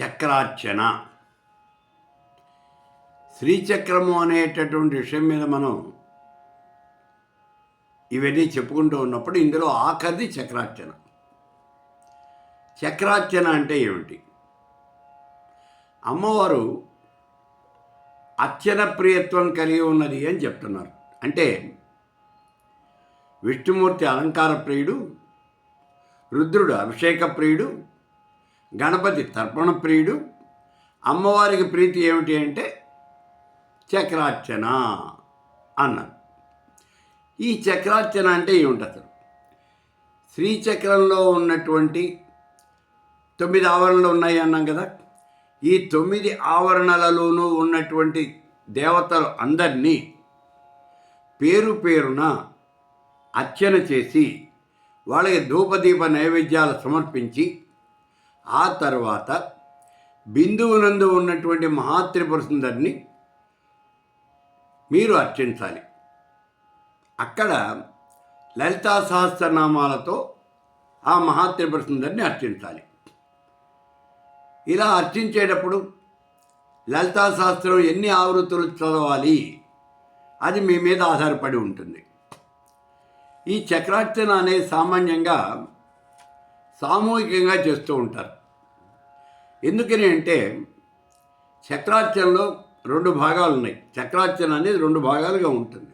చక్రార్చన. శ్రీచక్రము అనేటటువంటి విషయం మీద మనం ఇవన్నీ చెప్పుకుంటూ ఉన్నప్పుడు ఇందులో ఆఖరిది చక్రార్చన. చక్రార్చన అంటే ఏమిటి? అమ్మవారు అర్చన ప్రియత్వం కలిగి ఉన్నది అని చెప్తున్నారు. అంటే విష్ణుమూర్తి అలంకార ప్రియుడు రుద్రుడు అభిషేక ప్రియుడు గణపతి తర్పణ ప్రియుడు. అమ్మవారికి ప్రీతి ఏమిటి అంటే చక్రార్చన అన్నారు ఈ చక్రార్చన అంటే ఏమిటి అసలు శ్రీచక్రంలో ఉన్నటువంటి తొమ్మిది ఆవరణలు ఉన్నాయి అన్నాం కదా. ఈ తొమ్మిది ఆవరణలలోనూ ఉన్నటువంటి దేవతలు అందరినీ పేరు పేరున అర్చన చేసి వాళ్ళకి ధూపదీప నైవేద్యాలు సమర్పించి ఆ తర్వాత బిందువునందు ఉన్నటువంటి మహాత్రిపుర సుందరిని మీరు అర్చించాలి. అక్కడ లలితా సహస్రనామాలతో ఆ మహాత్రిపుర సుందరిని అర్చించాలి. ఇలా అర్చించేటప్పుడు లలితా శాస్త్రం ఎన్ని ఆవృత్తులు చదవాలి? అది మీ మీద ఆధారపడి ఉంటుంది. ఈ చక్రార్చన అనేది సామాన్యంగా సామూహికంగా చేస్తూ ఉంటారు. ఎందుకని అంటే చక్రార్చనలో రెండు భాగాలు ఉన్నాయి. చక్రార్చన అనేది రెండు భాగాలుగా ఉంటుంది.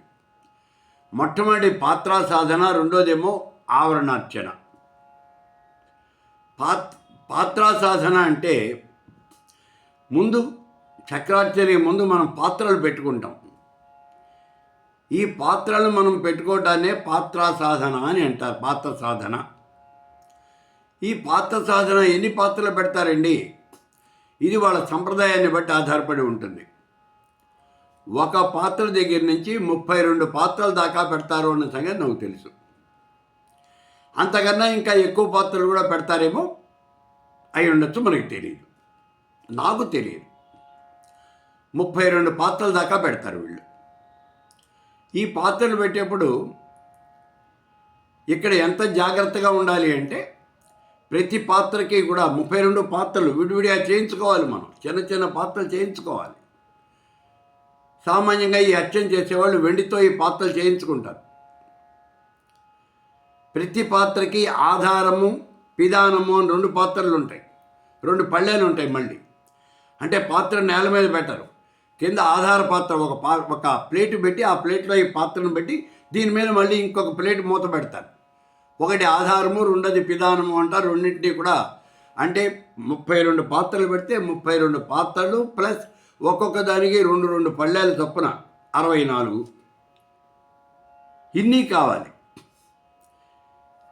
మొట్టమొదటి పాత్ర సాధన రెండోదేమో ఆవరణార్చన. పాత్ పాత్ర సాధన అంటే ముందు చక్రార్చనకి ముందు మనం పాత్రలు పెట్టుకుంటాం. ఈ పాత్రలు మనం పెట్టుకోవడాన్నే పాత్ర సాధన అని అంటారు. పాత్ర సాధన. ఈ పాత్ర సాధన ఎన్ని పాత్రలు పెడతారండి? ఇది వాళ్ళ సంప్రదాయాన్ని బట్టి ఆధారపడి ఉంటుంది. ఒక పాత్ర దగ్గర నుంచి ముప్పై రెండు పాత్రల దాకా పెడతారు అన్న సంగతి నాకు తెలుసు. అంతకన్నా ఇంకా ఎక్కువ పాత్రలు కూడా పెడతారేమో అయి ఉండొచ్చు మనకి తెలియదు నాకు తెలియదు ముప్పై రెండు పాత్రల దాకా పెడతారు వీళ్ళు. ఈ పాత్రలు పెట్టేప్పుడు ఇక్కడ ఎంత జాగ్రత్తగా ఉండాలి అంటే ప్రతి పాత్రకి కూడా ముప్పై రెండు పాత్రలు విడివిడిగా చేయించుకోవాలి మనం. చిన్న చిన్న పాత్రలు చేయించుకోవాలి. సామాన్యంగా ఈ అర్చన చేసేవాళ్ళు వెండితో ఈ పాత్రలు చేయించుకుంటారు. ప్రతి పాత్రకి ఆధారము పిదానము అని రెండు పాత్రలు ఉంటాయి. రెండు పళ్ళేలు ఉంటాయి మళ్ళీ. అంటే పాత్ర నేల మీద పెట్టరు. కింద ఆధార పాత్ర ఒక పా ఒక ప్లేట్ పెట్టి ఆ ప్లేట్లో ఈ పాత్రను పెట్టి దీని మీద మళ్ళీ ఇంకొక ప్లేట్ మూత పెడతారు. ఒకటి ఆధారము రెండోది పిధానము అంటారు. రెండింటినీ కూడా అంటే ముప్పై రెండు పాత్రలు పెడితే ముప్పై రెండు పాత్రలు ప్లస్ ఒక్కొక్క దానికి రెండు రెండు పళ్ళేల చొప్పున అరవై నాలుగు. ఇన్ని కావాలి.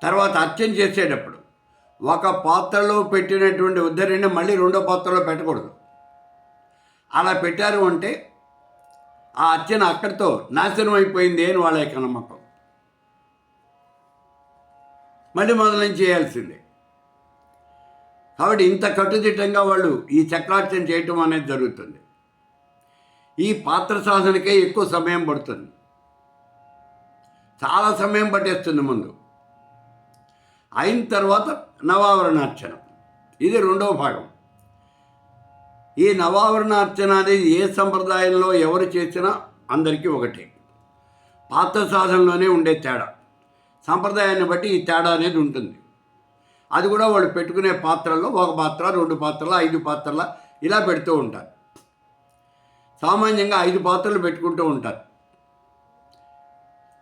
తర్వాత అర్చన చేసేటప్పుడు ఒక పాత్రలో పెట్టినటువంటి ఉద్ధరిని మళ్ళీ రెండో పాత్రలో పెట్టకూడదు. అలా పెట్టారు అంటే ఆ అర్చన అక్కడితో నాశనం అయిపోయింది అని వాళ్ళ యొక్క నమ్మకం. మళ్ళీ మొదలం చేయాల్సిందే కాబట్టి ఇంత కట్టుదిట్టంగా వాళ్ళు ఈ చక్రార్చన చేయటం అనేది జరుగుతుంది. ఈ పాత్ర సాధనకే ఎక్కువ సమయం పడుతుంది. చాలా సమయం పట్టేస్తుంది ముందు. అయిన తర్వాత నవావరణార్చన. ఇది రెండవ భాగం. ఈ నవావరణార్చన అనేది ఏ సంప్రదాయంలో ఎవరు చేసినా అందరికీ ఒకటే. పాత్ర సాధనలోనే ఉండే తేడా. సంప్రదాయాన్ని బట్టి ఈ తేడా అనేది ఉంటుంది. అది కూడా వాళ్ళు పెట్టుకునే పాత్రల్లో ఒక పాత్ర రెండు పాత్రల ఐదు పాత్రల ఇలా పెడుతూ ఉంటారు. సామాన్యంగా ఐదు పాత్రలు పెట్టుకుంటూ ఉంటారు.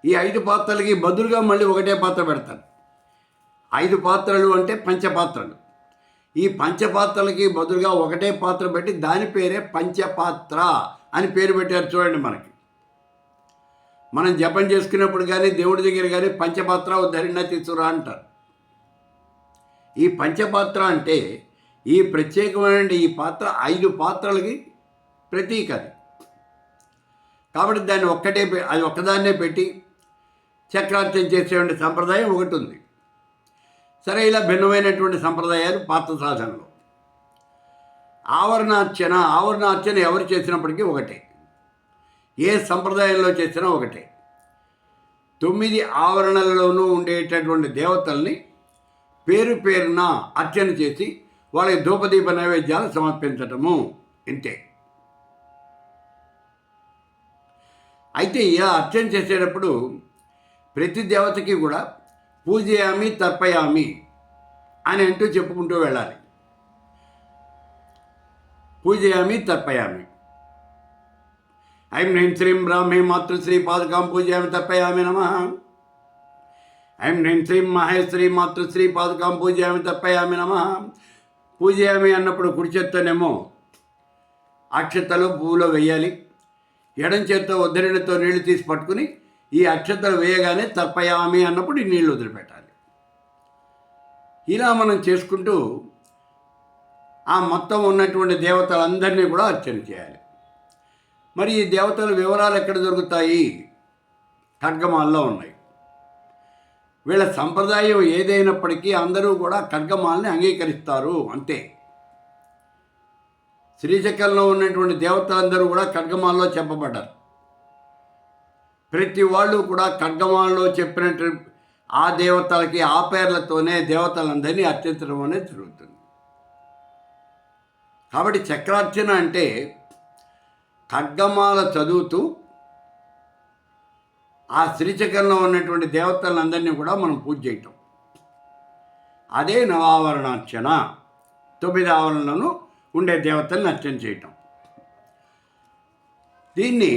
ఈ ఐదు పాత్రలకి బదులుగా మళ్ళీ ఒకటే పాత్ర పెడతారు. ఐదు పాత్రలు అంటే పంచపాత్రలు. ఈ పంచపాత్రలకి బదులుగా ఒకటే పాత్ర పెట్టి దాని పేరే పంచపాత్ర అని పేరు పెట్టారు చూడండి మనకి. మనం జపం చేసుకున్నప్పుడు కానీ దేవుడి దగ్గర కానీ పంచపాత్ర ధరిణ తీసుకురా అంటారు. ఈ పంచపాత్ర అంటే ఈ ప్రత్యేకమైన ఈ పాత్ర ఐదు పాత్రలకి ప్రతీక అది. కాబట్టి దాన్ని ఒక్కటే అది ఒక్కదాన్నే పెట్టి చక్రార్చన చేసేటువంటి సంప్రదాయం ఒకటి ఉంది. సరే ఇలా భిన్నమైనటువంటి సంప్రదాయాలు పాత్ర సాధనలో. ఆవరణార్చన ఆవరణార్చన ఎవరు చేసినప్పటికీ ఒకటే. ఏ సంప్రదాయంలో చేసినా ఒకటే. తొమ్మిది ఆవరణలలోనూ ఉండేటటువంటి దేవతల్ని పేరు పేరున అర్చన చేసి వాళ్ళకి ధూపదీప నైవేద్యాలు సమర్పించటము. ఇంతే. అయితే ఇలా అర్చన చేసేటప్పుడు ప్రతి దేవతకి కూడా పూజయామి తర్పయామి అని అంటూ చెప్పుకుంటూ వెళ్ళాలి. పూజయామి తర్పయామి. ఐం హ్రీం శ్రీం బ్రాహ్మీ మాతృశ్రీ పాదుకాం పూజయామి తప్పయామి నమ. ఐం హ్రీం శ్రీం మహేశ్వరి మాతృశ్రీ పాదుకాం పూజయామి తప్పయామి నమ. పూజయామి అన్నప్పుడు కుడి చేత్తోనేమో అక్షతలు పువ్వులో వేయాలి. ఎడం చేత్తో ఉద్ధరణతో నీళ్ళు తీసి పట్టుకుని ఈ అక్షతలు వేయగానే తప్పయామి అన్నప్పుడు ఈ నీళ్ళు వదిలిపెట్టాలి. ఇలా మనం చేసుకుంటూ ఆ మొత్తం ఉన్నటువంటి దేవతలందరినీ కూడా అర్చన చేయాలి. మరి ఈ దేవతల వివరాలు ఎక్కడ దొరుకుతాయి? ఖడ్గమాల్లో ఉన్నాయి. వీళ్ళ సంప్రదాయం ఏదైనప్పటికీ అందరూ కూడా ఖడ్గమాల్ని అంగీకరిస్తారు. అంతే. శ్రీశకంలో ఉన్నటువంటి దేవతలందరూ కూడా ఖడ్గమాల్లో చెప్పబడ్డారు. ప్రతి వాళ్ళు కూడా ఖడ్గమాల్లో చెప్పినట్టు ఆ దేవతలకి ఆ పేర్లతోనే దేవతలందరినీ అత్యంతమనే అనేది జరుగుతుంది. కాబట్టి చక్రార్చన అంటే ఖడ్గమాల చదువుతూ ఆ శ్రీచక్రంలో ఉన్నటువంటి దేవతలందరినీ కూడా మనం పూజ చేయటం. అదే నవావరణార్చన. తొమ్మిది ఆవరణలను ఉండే దేవతల్ని అర్చన చేయటం. దీన్ని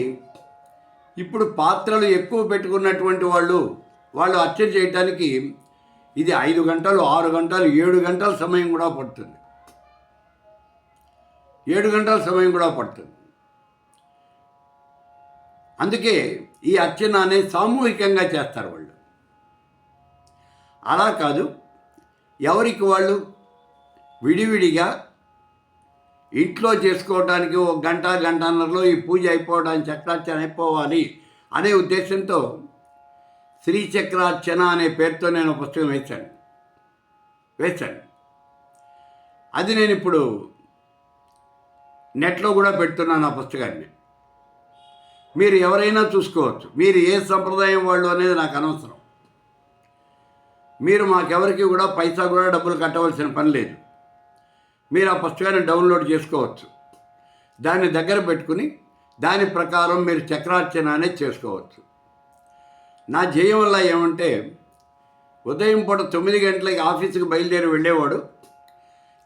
ఇప్పుడు పాత్రలు ఎక్కువ పెట్టుకున్నటువంటి వాళ్ళు వాళ్ళు అర్చన చేయటానికి ఇది ఐదు గంటలు ఆరు గంటలు ఏడు గంటల సమయం కూడా పడుతుంది. ఏడు గంటల సమయం కూడా పడుతుంది. అందుకే ఈ అర్చన అనేది సామూహికంగా చేస్తారు వాళ్ళు. అలా కాదు ఎవరికి వాళ్ళు విడివిడిగా ఇంట్లో చేసుకోవడానికి ఒక గంట గంటన్నరలో ఈ పూజ అయిపోవడానికి చక్రార్చన అయిపోవాలి అనే ఉద్దేశంతో శ్రీచక్రార్చన అనే పేరుతో నేను పుస్తకం వేశాను. వేశాను. అది నేను ఇప్పుడు నెట్లో కూడా పెడుతున్నాను ఆ పుస్తకాన్ని. మీరు ఎవరైనా చూసుకోవచ్చు. మీరు ఏ సంప్రదాయం వాళ్ళు అనేది నాకు అనవసరం. మీరు మాకెవరికి కూడా పైసా కూడా డబ్బులు కట్టవలసిన పని లేదు. మీరు ఆ పుస్తకాన్ని డౌన్లోడ్ చేసుకోవచ్చు. దాన్ని దగ్గర పెట్టుకుని దాని ప్రకారం మీరు చక్రార్చన అనేది చేసుకోవచ్చు. నా జయం వల్ల ఏమంటే ఉదయం పూట తొమ్మిది గంటలకి ఆఫీసుకి బయలుదేరి వెళ్ళేవాడు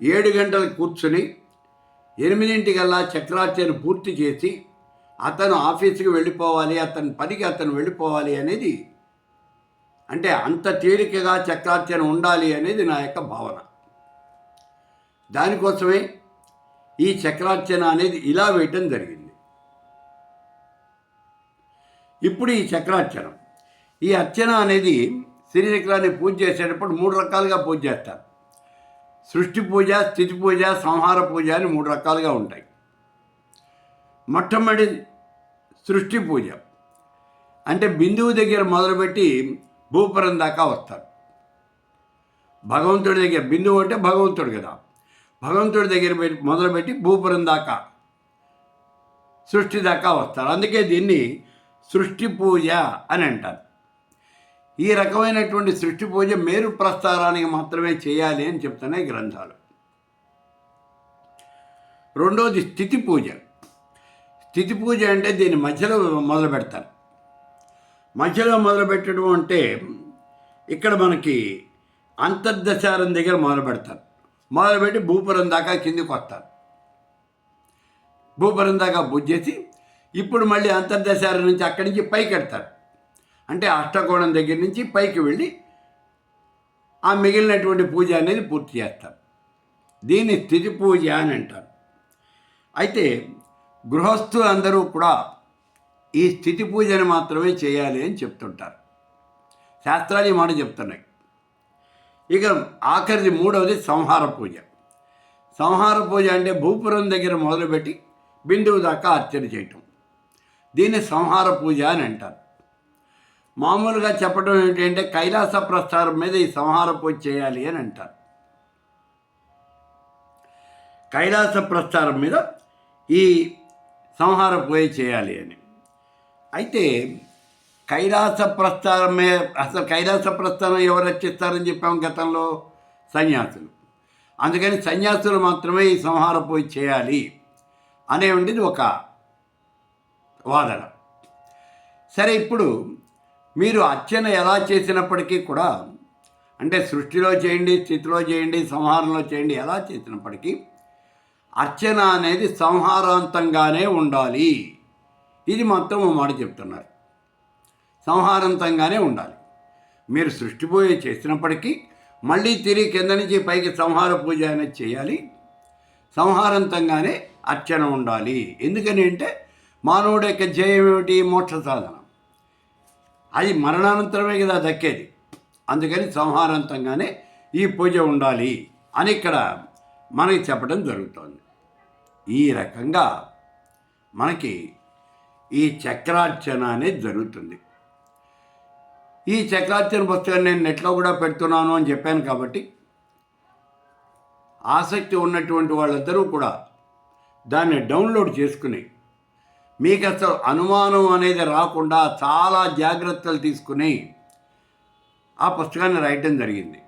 ఏడు గంటలకు కూర్చుని ఎనిమిదింటికల్లా చక్రార్చన పూర్తి చేసి అతను ఆఫీస్కి వెళ్ళిపోవాలి అతని పనికి అతను వెళ్ళిపోవాలి అనేది అంటే అంత తేలికగా చక్రార్చన ఉండాలి అనేది నా యొక్క భావన. దానికోసమే ఈ చక్రార్చన అనేది ఇలా వేయటం జరిగింది. ఇప్పుడు ఈ చక్రార్చనం. ఈ అర్చన అనేది శ్రీచక్రాన్ని పూజ చేసేటప్పుడు మూడు రకాలుగా పూజ చేస్తారు. సృష్టి పూజ స్థితి పూజ సంహార పూజ అని మూడు రకాలుగా ఉంటాయి. మొట్టమొదటి సృష్టి పూజ. అంటే బిందువు దగ్గర మొదలుపెట్టి భూపురం దాకా వస్తారు. భగవంతుడి దగ్గర బిందువు అంటే భగవంతుడు కదా. భగవంతుడి దగ్గర పెట్టి మొదలుపెట్టి భూపురం దాకా సృష్టి దాకా వస్తారు. అందుకే దీన్ని సృష్టి పూజ అని అంటారు. ఈ రకమైనటువంటి సృష్టి పూజ మేరు ప్రస్థానానికి మాత్రమే చేయాలి అని చెప్తున్నాయి గ్రంథాలు. రెండోది స్థితి పూజ. తిథి పూజ అంటే దీని మధ్యలో మొదలు పెడతారు మధ్యలో మొదలు పెట్టడం అంటే ఇక్కడ మనకి అంతర్దశారం దగ్గర మొదలు పెడతారు మొదలుపెట్టి భూపురం దాకా కిందికి వస్తారు. భూపురం దాకా పూజ చేసి ఇప్పుడు మళ్ళీ అంతర్దశారం నుంచి అక్కడి నుంచి పైకి ఎడతారు. అంటే అష్టకోణం దగ్గర నుంచి పైకి వెళ్ళి ఆ మిగిలినటువంటి పూజ అనేది పూర్తి చేస్తారు. దీన్ని స్థితి పూజ అని అంటారు. అయితే గృహస్థులు అందరూ కూడా ఈ స్థితి పూజను మాత్రమే చేయాలి అని చెప్తుంటారు. శాస్త్రాలు ఈ మాట చెప్తున్నాయి. ఇక ఆఖరిది మూడవది సంహార పూజ. సంహార పూజ అంటే భూపురం దగ్గర మొదలుపెట్టి బిందువు దాకా అర్చన చేయటం. దీన్ని సంహార పూజ అని అంటారు. మామూలుగా చెప్పడం ఏంటంటే కైలాస ప్రస్థానం మీద ఈ సంహార పూజ చేయాలి అని అంటారు. కైలాస ప్రస్థానం మీద ఈ సంహారపోయి చేయాలి అని. అయితే కైలాస ప్రస్థానమే అసలు కైలాస ప్రస్థానం ఎవరు రచిస్తారని చెప్పాం గతంలో? సన్యాసులు. అందుకని సన్యాసులు మాత్రమే ఈ సంహార పూజ చేయాలి ఉండేది ఒక వాదన. సరే ఇప్పుడు మీరు అర్చన ఎలా చేసినప్పటికీ కూడా అంటే సృష్టిలో చేయండి స్థితిలో చేయండి సంహారంలో చేయండి ఎలా చేసినప్పటికీ అర్చన అనేది సంహారాంతంగానే ఉండాలి. ఇది మొత్తం మాట చెప్తున్నారు. సంహారాంతంగానే ఉండాలి. మీరు సృష్టిపోయే చేసినప్పటికీ మళ్ళీ తిరిగి కింద నుంచి పైకి సంహార పూజ అనేది చేయాలి. సంహారంతంగానే అర్చన ఉండాలి. ఎందుకని అంటే మానవుడి యొక్క జయం ఏమిటి? మోక్ష సాధన. అది మరణానంతరమే కదా దక్కేది. అందుకని సంహారంతంగానే ఈ పూజ ఉండాలి అని ఇక్కడ మనకి చెప్పడం జరుగుతోంది. ఈ రకంగా మనకి ఈ చక్రార్చన అనేది జరుగుతుంది. ఈ చక్రార్చన పుస్తకాన్ని నేను నెట్లో కూడా పెడుతున్నాను అని చెప్పాను కాబట్టి ఆసక్తి ఉన్నటువంటి వాళ్ళందరూ కూడా దాన్ని డౌన్లోడ్ చేసుకుని మీకు అసలు అనుమానం అనేది రాకుండా చాలా జాగ్రత్తలు తీసుకుని ఆ పుస్తకాన్ని రాయటం జరిగింది.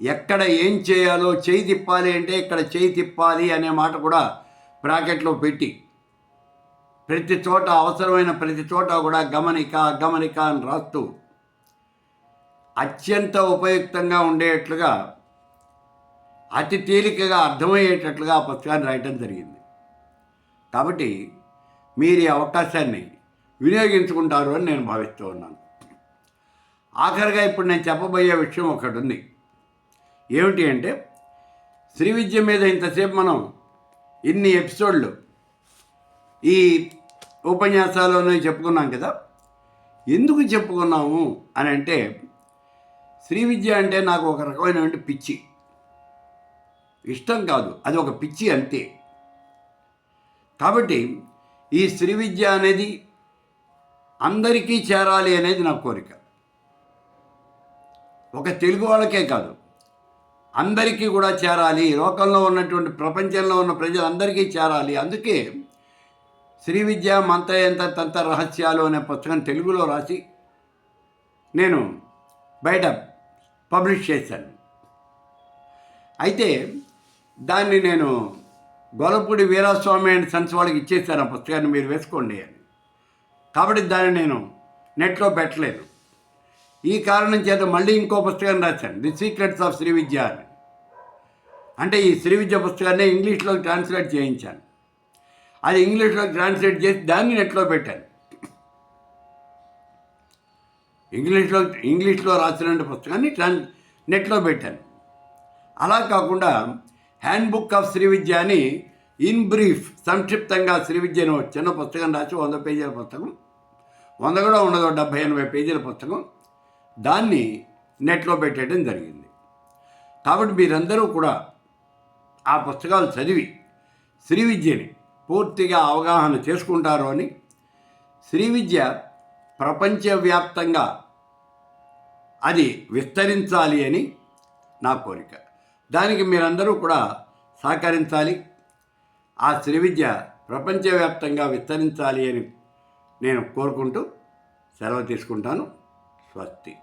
ఎక్కడ ఏం చేయాలో చేయి తిప్పాలి అంటే ఇక్కడ చేయి తిప్పాలి అనే మాట కూడా బ్రాకెట్లో పెట్టి ప్రతి చోట అవసరమైన ప్రతి చోట కూడా గమనిక గమనిక అని రాస్తూ అత్యంత ఉపయుక్తంగా ఉండేట్లుగా అతి తేలికగా అర్థమయ్యేటట్లుగా ఆ పుస్తకాన్ని రాయటం జరిగింది. కాబట్టి మీరు ఈ అవకాశాన్ని వినియోగించుకుంటారు అని నేను భావిస్తూ ఉన్నాను. ఆఖరిగా ఇప్పుడు నేను చెప్పబోయే విషయం ఒకటి ఉంది. ఏమిటి అంటే శ్రీ విద్య మీద ఇంతసేపు మనం ఇన్ని ఎపిసోడ్లు ఈ ఉపన్యాసాల్లోనే చెప్పుకున్నాం కదా ఎందుకు చెప్పుకున్నాము అని అంటే శ్రీ విద్య అంటే నాకు ఒక రకమైనటువంటి పిచ్చి. ఇష్టం కాదు అది ఒక పిచ్చి అంతే. కాబట్టి ఈ శ్రీ విద్య అనేది అందరికీ చేరాలి అనేది నా కోరిక. ఒక తెలుగు వాళ్ళకే కాదు అందరికీ కూడా చేరాలి. లోకంలో ఉన్నటువంటి ప్రపంచంలో ఉన్న ప్రజలందరికీ చేరాలి. అందుకే శ్రీ విద్య మంత్రయంత తంత్ర రహస్యాలు అనే పుస్తకం తెలుగులో రాసి నేను బయట పబ్లిష్ చేశాను. అయితే దాన్ని నేను గొలపూడి వీరాస్వామి అండ్ సన్స్ వాళ్ళకి ఇచ్చేసాను ఆ పుస్తకాన్ని మీరు వేసుకోండి అని. కాబట్టి దాన్ని నేను నెట్లో పెట్టలేదు ఈ కారణం చేత మళ్ళీ ఇంకో పుస్తకం రాశాను. The secrets of Shri Vidya అని. అంటే ఈ శ్రీ విద్య పుస్తకాన్ని ఇంగ్లీష్లోకి ట్రాన్స్లేట్ చేయించాను. అది ఇంగ్లీష్లోకి ట్రాన్స్లేట్ చేసి దాన్ని నెట్లో పెట్టాను. ఇంగ్లీష్లో ఇంగ్లీష్లో రాసిన పుస్తకాన్ని ట్రాన్ నెట్లో పెట్టాను. అలా కాకుండా handbook of Shri Vidya అని ఇన్ బ్రీఫ్ సంక్షిప్తంగా శ్రీ విద్యను చిన్న పుస్తకం రాసి వంద పేజీల పుస్తకం వంద కూడా ఉండదు డెబ్భై ఎనభై పేజీల పుస్తకం దాన్ని నెట్లో పెట్టడం జరిగింది. కాబట్టి మీరందరూ కూడా ఆ పుస్తకాలు చదివి శ్రీ విద్యని పూర్తిగా అవగాహన చేసుకుంటారు అని శ్రీ విద్య ప్రపంచవ్యాప్తంగా అది విస్తరించాలి అని నా కోరిక. దానికి మీరందరూ కూడా సహకరించాలి. ఆ శ్రీ విద్య ప్రపంచవ్యాప్తంగా విస్తరించాలి అని నేను కోరుకుంటూ సెలవు తీసుకుంటాను. స్వస్తి.